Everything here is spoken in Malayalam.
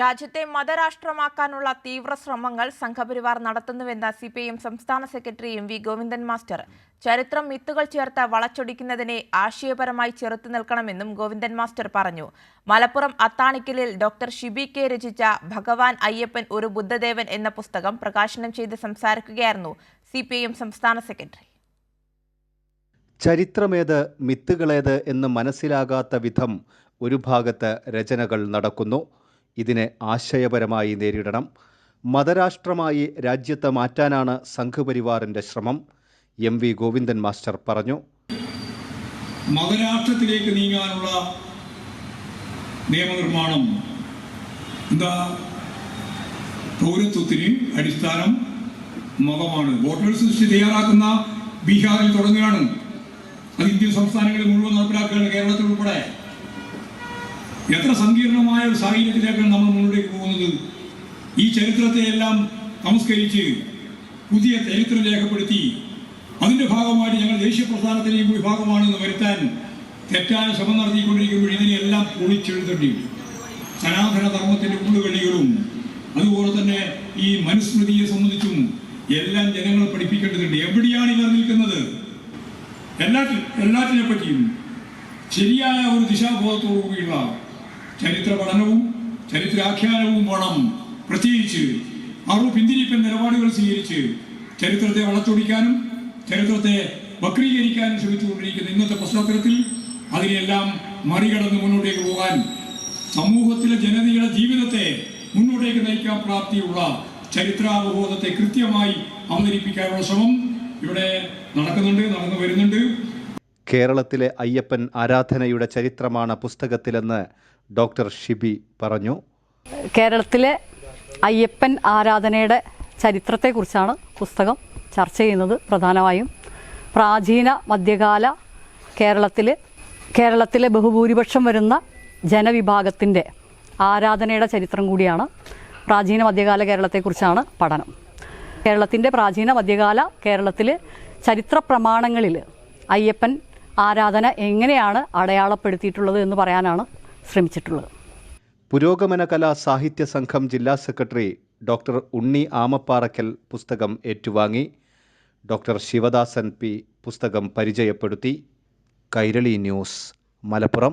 രാജ്യത്തെ മതരാഷ്ട്രമാക്കാനുള്ള തീവ്ര ശ്രമങ്ങൾ സംഘപരിവാർ നടത്തുന്നുവെന്ന സി പി സംസ്ഥാന secretary M V Govindan master. ചരിത്രം മിത്തുകൾ ചേർത്ത് വളച്ചൊടിക്കുന്നതിനെ ആശയപരമായി ചെറുത്തു നിൽക്കണമെന്നും ഗോവിന്ദൻ മാസ്റ്റർ പറഞ്ഞു. മലപ്പുറം അത്താണിക്കലിൽ ഡോക്ടർ ഷിബി കെ രചിച്ച ഭഗവാൻ അയ്യപ്പൻ ഒരു ബുദ്ധദേവൻ എന്ന പുസ്തകം പ്രകാശനം ചെയ്ത് സംസാരിക്കുകയായിരുന്നു സി സംസ്ഥാന സെക്രട്ടറി. ചരിത്രമേത് മിത്തുകളേത് എന്ന് മനസ്സിലാകാത്ത വിധം ഒരു ഭാഗത്ത് രചനകൾ നടക്കുന്നു. ഇതിനെ ആശയപരമായി നേരിടണം. മതരാഷ്ട്രമായി രാജ്യത്തെ മാറ്റാനാണ് സംഘപരിവാറിന്റെ ശ്രമം എം വി ഗോവിന്ദൻ മാസ്റ്റർ പറഞ്ഞു. മതരാഷ്ട്രത്തിലേക്ക് നീങ്ങാനുള്ള നിയമനിർമ്മാണം എന്താ? പൗരത്വത്തിന് അടിസ്ഥാനം മതമാണ്. വോട്ടേഴ്സ് ലിസ്റ്റ് തയ്യാറാക്കുന്ന ബീഹാറിൽ തുടങ്ങുകയാണ്. അത് ഇന്ത്യൻ സംസ്ഥാനങ്ങളിൽ മുഴുവൻ നടപ്പിലാക്കുകയാണ് കേരളത്തിൽ ഉൾപ്പെടെ എത്ര സങ്കീർണമായ ഒരു സാഹചര്യത്തിലേക്കാണ് നമ്മൾ മുന്നോട്ടേക്ക് പോകുന്നത് ഈ ചരിത്രത്തെ എല്ലാം സംസ്കരിച്ച് പുതിയ ചരിത്രം രേഖപ്പെടുത്തി അതിന്റെ ഭാഗമായിട്ട് ഞങ്ങൾ ദേശീയ പ്രസ്ഥാനത്തിന്റെയും കൂടി ഭാഗമാണെന്ന് വരുത്താൻ തെറ്റായ ശ്രമം നടത്തിക്കൊണ്ടിരിക്കുമ്പോൾ ഇതിനെല്ലാം പൊളിച്ചെഴുതേണ്ടി. സനാതന ധർമ്മത്തിന്റെ ഉള്ളുകളികളും അതുപോലെ തന്നെ ഈ മനുസ്മൃതിയെ സംബന്ധിച്ചും എല്ലാം ജനങ്ങളെ പഠിപ്പിക്കേണ്ടതുണ്ട് എവിടെയാണ് ഇവർ നിൽക്കുന്നത് എല്ലാറ്റിനെ പറ്റിയും ശരിയായ ഒരു ദിശാബോധത്തോടു കൂടിയുള്ള ചരിത്ര പഠനവും ചരിത്രാഖ്യാനവും വേണം. പ്രത്യേകിച്ച് അറിവ് പിന്തിരിപ്പൻ നിലപാടുകൾ സ്വീകരിച്ച് ചരിത്രത്തെ വളച്ചൊടിക്കാനും ചരിത്രത്തെ വക്രീകരിക്കാനും ശ്രമിച്ചുകൊണ്ടിരിക്കുന്ന ഇന്നത്തെ പശ്ചാത്തലത്തിൽ അതിനെല്ലാം മറികടന്ന് മുന്നോട്ടേക്ക് പോകാൻ സമൂഹത്തിലെ ജനതയുടെ ജീവിതത്തെ മുന്നോട്ടേക്ക് നയിക്കാൻ പ്രാപ്തിയുള്ള ചരിത്രാവബോധത്തെ കൃത്യമായി അവതരിപ്പിക്കാനുള്ള ശ്രമം ഇവിടെ നടക്കുന്നുണ്ട് നടന്നു വരുന്നുണ്ട്. കേരളത്തിലെ അയ്യപ്പൻ ആരാധനയുടെ ചരിത്രമാണ് പുസ്തകത്തിലെന്ന് ഡോക്ടർ ഷിബി പറഞ്ഞു. കേരളത്തിലെ അയ്യപ്പൻ ആരാധനയുടെ ചരിത്രത്തെക്കുറിച്ചാണ് പുസ്തകം ചർച്ച ചെയ്യുന്നത് പ്രധാനമായും. പ്രാചീന മധ്യകാല കേരളത്തിൽ കേരളത്തിലെ ബഹുഭൂരിപക്ഷം വരുന്ന ജനവിഭാഗത്തിന്റെ ആരാധനയുടെ ചരിത്രം കൂടിയാണ് പ്രാചീന മധ്യകാല കേരളത്തെക്കുറിച്ചാണ് പഠനം. കേരളത്തിന്റെ പ്രാചീന മധ്യകാല കേരളത്തിൽ ചരിത്ര പ്രമാണങ്ങളിൽ അയ്യപ്പൻ ആരാധന എങ്ങനെയാണ് അടയാളപ്പെടുത്തിയിട്ടുള്ളത് എന്ന് പറയാനാണ് ശ്രമിച്ചിട്ടുള്ളത്. പുരോഗമന കലാ സാഹിത്യ സംഘം ജില്ലാ സെക്രട്ടറി ഡോക്ടർ ഉണ്ണി ആമപ്പാറയ്ക്കൽ പുസ്തകം ഏറ്റുവാങ്ങി ഡോക്ടർ ശിവദാസൻ പി. പുസ്തകം പരിചയപ്പെടുത്തി. കൈരളി ന്യൂസ് മലപ്പുറം.